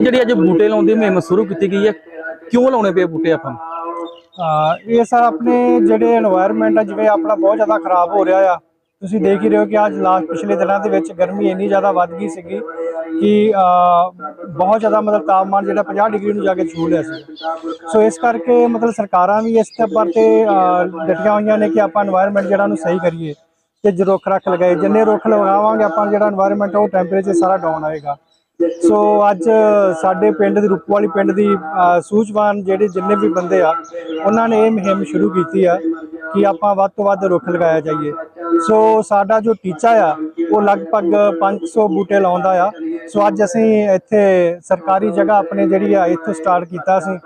ਜਿਹੜੀ ਅੱਜ ਬੂਟੇ ਲਾਉਣ ਦੀ ਮੁਹਿੰਮ ਸ਼ੁਰੂ ਕੀਤੀ ਗਈ ਹੈ ਕਿਉਂ ਲਾਉਣੇ ਪਏ ਬੂਟੇ ਆਪਾਂ ਨੂੰ? ਇਹ ਸਰ ਆਪਣੇ ਜਿਹੜੇ এনवायरमेंट ਆ ਜਿਵੇਂ ਆਪਣਾ ਬਹੁਤ ਜ਼ਿਆਦਾ ਖਰਾਬ ਹੋ ਰਿਹਾ ਆ ਤੁਸੀਂ ਦੇਖ ਹੀ ਰਹੇ ਹੋ ਕਿ ਅੱਜ ਲਾਸਟ ਪਿਛਲੇ ਦਿਨਾਂ ਦੇ ਵਿੱਚ ਗਰਮੀ ਇੰਨੀ ਜ਼ਿਆਦਾ ਵੱਧ ਗਈ ਸੀਗੀ ਕਿ ਅਹ, ਬਹੁਤ ਜ਼ਿਆਦਾ ਮਤਲਬ ਤਾਪਮਾਨ ਜਿਹੜਾ 50 ਡਿਗਰੀ ਨੂੰ ਜਾ ਕੇ ਛੂਹ ਲਿਆ ਸੀ ਸੋ ਇਸ ਕਰਕੇ ਮਤਲਬ ਸਰਕਾਰਾਂ ਵੀ ਇਸ ਸਟੈਪ ਪਰ ਤੇ ਡਟੀਆਂ ਹੋਈਆਂ ਨੇ ਕਿ ਆਪਾਂ এনवायरमेंट ਜਿਹੜਾ ਨੂੰ ਸਹੀ ਕਰੀਏ ਤੇ ਜੇ ਰੁੱਖ ਰੱਖ ਲਗਾਏ ਜਿੰਨੇ ਰੁੱਖ ਲਗਾਵਾਂਗੇ ਆਪਾਂ ਜਿਹੜਾ এনवायरमेंट ਉਹ ਟੈਂਪਰੇਚਰ ਸਾਰਾ ਡਾਊਨ ਆਏਗਾ ਸੋ ਅੱਜ ਸਾਡੇ ਪਿੰਡ ਦੀ ਰੂਪਵਾਲੀ ਪਿੰਡ ਦੀ ਸੂਝਵਾਨ ਜਿਹੜੇ ਜਿੰਨੇ ਵੀ ਬੰਦੇ ਆ, ਉਹਨਾਂ ਨੇ ਇਹ ਮੁਹਿੰਮ ਸ਼ੁਰੂ ਕੀਤੀ ਆ ਕਿ ਆਪਾਂ ਵੱਧ ਤੋਂ ਵੱਧ ਰੁੱਖ ਲਗਾਇਆ ਜਾਈਏ। ਸੋ ਸਾਡਾ ਜੋ ਟੀਚਾ ਆ, ਉਹ ਲਗਭਗ 500 ਬੂਟੇ ਲਾਉਂਦਾ ਆ। ਸੋ ਅੱਜ ਅਸੀਂ ਇੱਥੇ ਸਰਕਾਰੀ ਜਗ੍ਹਾ ਆਪਣੇ ਜਿਹੜੀ ਆ, ਇੱਥੋਂ ਸਟਾਰਟ ਕੀਤਾ ਸੀ।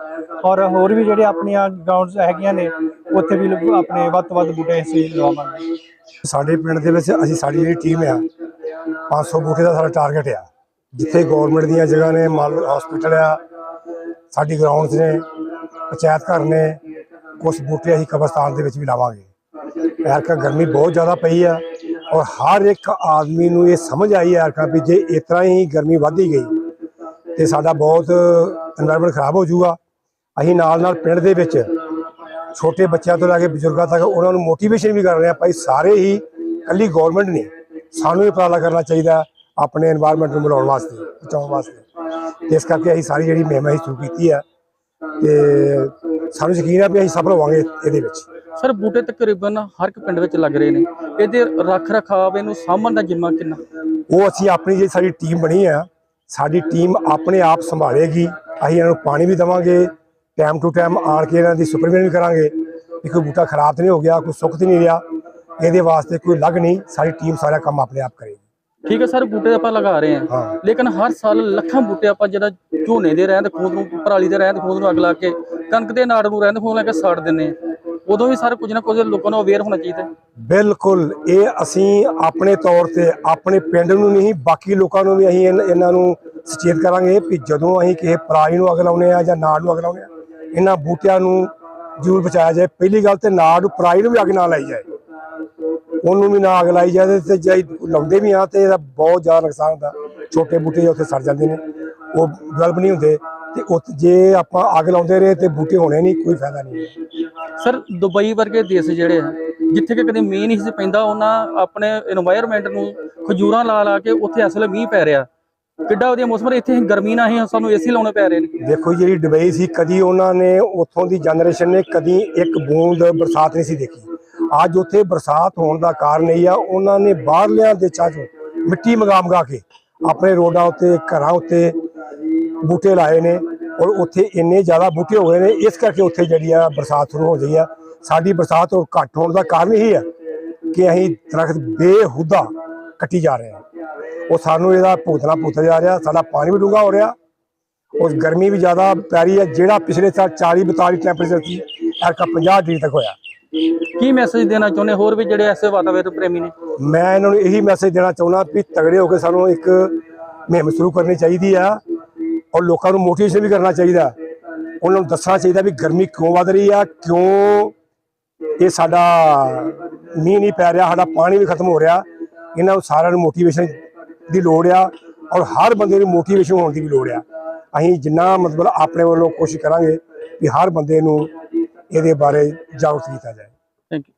ਔਰ ਹੋਰ ਵੀ ਜਿਹੜੇ ਆਪਣੀਆਂ ਗਰਾਊਂਡਸ ਹੈਗੀਆਂ ਨੇ, ਉੱਥੇ ਵੀ ਆਪਣੇ ਵੱਧ ਤੋਂ ਵੱਧ ਬੂਟੇ ਅਸੀਂ ਲਵਾਵਾਂਗੇ। ਸਾਡੇ ਪਿੰਡ ਦੇ ਵਿੱਚ ਅਸੀਂ, ਸਾਡੀ ਜਿਹੜੀ ਟੀਮ ਆ 500 ਬੂਟੇ ਦਾ ਸਾਡਾ ਟਾਰਗੇਟ ਆ। ਜਿੱਥੇ ਗਵਰਨਮੈਂਟ ਦੀਆਂ ਜਗ੍ਹਾ ਨੇ ਮਾਲ ਹਸਪੀਟਲ ਆ, ਸਾਡੀ ਗਰਾਊਂਡਸ ਨੇ, ਪੰਚਾਇਤ ਘਰ ਨੇ ਕੁਝ ਬੂਟੇ ਅਸੀਂ ਕਬਰਸਤਾਨ ਦੇ ਵਿੱਚ ਵੀ ਲਾਵਾਂਗੇ। ਐਰਕਾ ਗਰਮੀ ਬਹੁਤ ਜ਼ਿਆਦਾ ਪਈ ਆ ਔਰ ਹਰ ਇੱਕ ਆਦਮੀ ਨੂੰ ਇਹ ਸਮਝ ਆਈ ਆ ਐਰਕਾ ਵੀ ਜੇ ਇਤਰਾ ਹੀ ਗਰਮੀ ਵਧਦੀ ਗਈ ਤੇ ਸਾਡਾ ਬਹੁਤ এনवायरमेंट ਖਰਾਬ ਹੋ ਜਾਊਗਾ। ਅਸੀਂ ਨਾਲ ਨਾਲ ਪਿੰਡ ਦੇ ਵਿੱਚ ਛੋਟੇ ਬੱਚਿਆਂ ਤੋਂ ਲੈ ਕੇ ਬਜ਼ੁਰਗਾਂ ਤੱਕ ਉਹਨਾਂ ਨੂੰ ਮੋਟੀਵੇਸ਼ਨ ਵੀ ਕਰ ਰਹੇ ਆ। ਭਾਈ ਸਾਰੇ ਹੀ ਕੱਲੀ ਗਵਰਨਮੈਂਟ ਨਹੀਂ, ਸਾਨੂੰ ਇਹ ਪ੍ਰਾਲਾ ਕਰਨਾ ਚਾਹੀਦਾ ਆਪਣੇ এনवायरमेंट ਨੂੰ ਬਣਾਉਣ ਵਾਸਤੇ ਬਚਾਉਣ ਵਾਸਤੇ। ਇਸ ਕਰਕੇ ਅਸੀਂ ਸਾਰੀ ਜਿਹੜੀ ਮਹਿਮਾ ਹੀ ਸ਼ੁਰੂ ਕੀਤੀ ਹੈ ਤੇ ਸਾਨੂੰ ਯਕੀਨ ਹੈ ਵੀ ਅਸੀਂ ਸਫਲ ਹੋਵਾਂਗੇ ਇਹਦੇ ਵਿੱਚ। ਸਰ ਬੂਟੇ ਤਕਰੀਬਨ ਹਰ ਇੱਕ ਪਿੰਡ ਵਿੱਚ ਲੱਗ ਰਹੇ ਨੇ। ਇਹਦੇ ਰੱਖ ਰਖਾਵ ਇਹਨੂੰ ਸਾਂਭਣ ਦਾ ਜ਼ਿੰਮਾ ਕਿੰਨਾ? ਉਹ ਅਸੀਂ ਆਪਣੀ ਜਿਹੜੀ ਸਾਡੀ ਟੀਮ ਬਣੀ ਆ ਸਾਡੀ ਟੀਮ ਆਪਣੇ ਆਪ ਸੰਭਾਲੇਗੀ। ਅਸੀਂ ਇਹਨਾਂ ਨੂੰ ਪਾਣੀ ਵੀ ਦਵਾਂਗੇ ਟਾਈਮ ਟੂ ਟਾਈਮ ਆਣ ਕੇ ਇਹਨਾਂ ਦੀ ਸੁਪਰਵਿਜ਼ਨ ਵੀ ਕਰਾਂਗੇ। ਕਿ ਕੋਈ ਬੂਟਾ ਖਰਾਬ ਤੇ ਨਹੀਂ ਹੋ ਗਿਆ ਕੋਈ ਸੁੱਕ ਤੇ ਨਹੀਂ ਰਿਹਾ। ਇਹਦੇ ਵਾਸਤੇ ਕੋਈ ਲੱਗ ਨਹੀਂ ਸਾਡੀ ਟੀਮ ਸਾਰਾ ਕੰਮ ਆਪਣੇ ਆਪ ਕਰੇਗੀ। ਠੀਕ ਹੈ ਸਰ ਬੂਟੇ ਆਪਾਂ ਲਗਾ ਰਹੇ ਹਾਂ। ਲੇਕਿਨ ਹਰ ਸਾਲ ਲੱਖਾਂ ਬੂਟੇ ਆਪਾਂ ਜਿਹੜਾ ਝੋਨੇ ਦੇ ਰਹਿੰਦ ਖੂੰਦ ਨੂੰ ਪਰਾਲੀ ਦੇ ਰਹਿੰਦ ਖੂੰਦ ਨੂੰ ਅੱਗ ਲਾ ਕੇ ਕਣਕ ਦੇ ਨਾੜ ਨੂੰ ਰਹਿੰਦ ਖੂੰਦ ਲਾ ਕੇ ਸਾੜ ਦਿੰਨੇ ਉਦੋਂ ਵੀ ਸਰ ਕੁਝ ਨਾ ਕੁਝ ਲੋਕਾਂ ਨੂੰ ਅਵੇਅਰ ਹੋਣਾ ਚਾਹੀਦਾ ਬਿਲਕੁਲ ਇਹ ਅਸੀਂ ਆਪਣੇ ਤੌਰ ਤੇ ਆਪਣੇ ਪਿੰਡ ਨੂੰ ਨਹੀਂ ਬਾਕੀ ਲੋਕਾਂ ਨੂੰ ਵੀ ਅਸੀਂ ਇਹਨਾਂ ਨੂੰ ਸੁਚੇਤ ਕਰਾਂਗੇ ਕਿ ਜਦੋਂ ਅਸੀਂ ਕਿਸੇ ਪਰਾਲੀ ਨੂੰ ਅੱਗ ਲਾਉਨੇ ਆ ਜਾਂ ਨਾੜ ਨੂੰ ਅੱਗ ਲਾਉਨੇ ਆ ਇਹਨਾਂ ਬੂਟਿਆਂ ਨੂੰ ਜ਼ਰੂਰ ਬਚਾਇਆ ਜਾਏ। ਪਹਿਲੀ ਗੱਲ ਤੇ ਨਾੜ ਨੂੰ ਪਰਾਲੀ ਨੂੰ ਵੀ ਅੱਗ ਨਾ ਲਾਈ ਜਾਏ। ਉਹਨੂੰ ਵੀ ਨਾ ਅੱਗ ਲਾਈ ਜਾਂਦੇ ਤੇ ਜੇ ਲਾਉਂਦੇ ਵੀ ਆ ਤੇ ਇਹਦਾ ਬਹੁਤ ਜ਼ਿਆਦਾ ਨੁਕਸਾਨ ਹੁੰਦਾ। ਛੋਟੇ ਬੂਟੇ ਉੱਥੇ ਸੜ ਜਾਂਦੇ ਨੇ ਉਹ ਡਿਵੈਲਪ ਨਹੀਂ ਹੁੰਦੇ ਤੇ ਉੱਥੇ ਜੇ ਆਪਾਂ ਅੱਗ ਲਾਉਂਦੇ ਰਹੇ ਤੇ ਬੂਟੇ ਹੋਣੇ ਨਹੀਂ ਕੋਈ ਫਾਇਦਾ ਨਹੀਂ। ਸਰ ਦੁਬਈ ਵਰਗੇ ਦੇਸ਼ ਜਿਹੜੇ ਆ ਜਿੱਥੇ ਕਿ ਕਦੇ ਮੀਂਹ ਨਹੀਂ ਸੀ ਪੈਂਦਾ ਉਹਨਾਂ ਆਪਣੇ এনवायरमेंट ਨੂੰ ਖਜੂਰਾਂ ਲਾ ਲਾ ਕੇ ਉੱਥੇ ਅਸਲ ਮੀਂਹ ਪੈ ਰਿਹਾ। ਕਿੱਡਾ ਵਧੀਆ ਮੌਸਮ ਹੈ ਇੱਥੇ ਗਰਮੀ ਨਾ ਹੀ ਸਾਨੂੰ ਏਸੀ ਲਾਉਣੇ ਪੈ ਰਹੇ ਨੇ। ਦੇਖੋ ਜਿਹੜੀ ਦੁਬਈ ਸੀ ਕਦੀ ਉਹਨਾਂ ਨੇ ਉੱਥੋਂ ਦੀ ਜਨਰੇਸ਼ਨ ਨੇ ਕਦੀ ਇੱਕ ਬੂੰਦ ਬਰਸਾਤ ਨਹੀਂ ਸੀ ਦੇਖੀ। ਅੱਜ ਉੱਥੇ ਬਰਸਾਤ ਹੋਣ ਦਾ ਕਾਰਨ ਇਹ ਆ, ਉਹਨਾਂ ਨੇ ਬਾਹਰਲਿਆਂ ਦੇਸ਼ਾਂ 'ਚੋਂ ਮਿੱਟੀ ਮੰਗਾ ਮੰਗਾ ਕੇ ਆਪਣੇ ਰੋਡਾਂ ਉੱਤੇ, ਘਰਾਂ ਉੱਤੇ ਬੂਟੇ ਲਾਏ ਨੇ ਔਰ ਉੱਥੇ ਇੰਨੇ ਜ਼ਿਆਦਾ ਬੂਟੇ ਹੋ ਗਏ ਨੇ, ਇਸ ਕਰਕੇ ਉੱਥੇ ਜਿਹੜੀ ਆ ਬਰਸਾਤ ਸ਼ੁਰੂ ਹੋ ਗਈ ਆ। ਸਾਡੀ ਬਰਸਾਤ ਹੋਰ ਘੱਟ ਹੋਣ ਦਾ ਕਾਰਨ ਇਹ ਆ ਕਿ ਅਸੀਂ ਦਰਖਤ ਬੇਹੁਦਾ ਕੱਟੀ ਜਾ ਰਹੇ ਹਾਂ। ਉਹ ਸਾਨੂੰ ਇਹਦਾ ਭੁਗਤਣਾ ਭੁਗਤ ਜਾ ਰਿਹਾ, ਸਾਡਾ ਪਾਣੀ ਵੀ ਡੂੰਘਾ ਹੋ ਰਿਹਾ ਉਸ ਗਰਮੀ ਵੀ ਜ਼ਿਆਦਾ ਪੈ ਰਹੀ ਹੈ ਜਿਹੜਾ ਪਿਛਲੇ ਸਾਲ 40 42 ਟੈਂਪਰੇਚਰ ਸੀ ਐਰਕਾ 50 ਡਿਗਰੀ ਤੱਕ ਹੋਇਆ। ਕੀ ਮੈਸੇਜ ਦੇਣਾ ਚਾਹੁੰਦੇ ਹੋਰ ਵੀ ਜਿਹੜੇ ਐਸੇ ਵਾਤਾਵਰਣ ਪ੍ਰੇਮੀ ਨੇ? ਮੈਂ ਇਹਨਾਂ ਨੂੰ ਇਹੀ ਮੈਸੇਜ ਦੇਣਾ ਚਾਹੁੰਦਾ ਵੀ ਤਗੜੇ ਹੋ ਕੇ ਸਾਨੂੰ ਇੱਕ ਮੁਹਿੰਮ ਸ਼ੁਰੂ ਕਰਨੀ ਚਾਹੀਦੀ ਆ ਔਰ ਲੋਕਾਂ ਨੂੰ ਮੋਟੀਵੇਸ਼ਨ ਵੀ ਕਰਨਾ ਚਾਹੀਦਾ। ਉਹਨਾਂ ਨੂੰ ਦੱਸਣਾ ਚਾਹੀਦਾ ਵੀ ਗਰਮੀ ਕਿਉਂ ਵਧ ਰਹੀ ਆ, ਕਿਉਂ ਇਹ ਸਾਡਾ ਮੀਂਹ ਨਹੀਂ ਪੈ ਰਿਹਾ, ਸਾਡਾ ਪਾਣੀ ਵੀ ਖਤਮ ਹੋ ਰਿਹਾ। ਇਹਨਾਂ ਨੂੰ ਸਾਰਿਆਂ ਨੂੰ ਮੋਟੀਵੇਸ਼ਨ ਦੀ ਲੋੜ ਆ ਔਰ ਹਰ ਬੰਦੇ ਨੂੰ ਮੋਟੀਵੇਸ਼ਨ ਹੋਣ ਦੀ ਵੀ ਲੋੜ ਆ। ਅਸੀਂ ਜਿੰਨਾ ਮਤਲਬ ਆਪਣੇ ਵੱਲੋਂ ਕੋਸ਼ਿਸ਼ ਕਰਾਂਗੇ ਕਿ ਹਰ ਬੰਦੇ ਨੂੰ ਇਹਦੇ ਬਾਰੇ ਜਾਗਰੂਕ ਕੀਤਾ ਜਾਏ। Thank you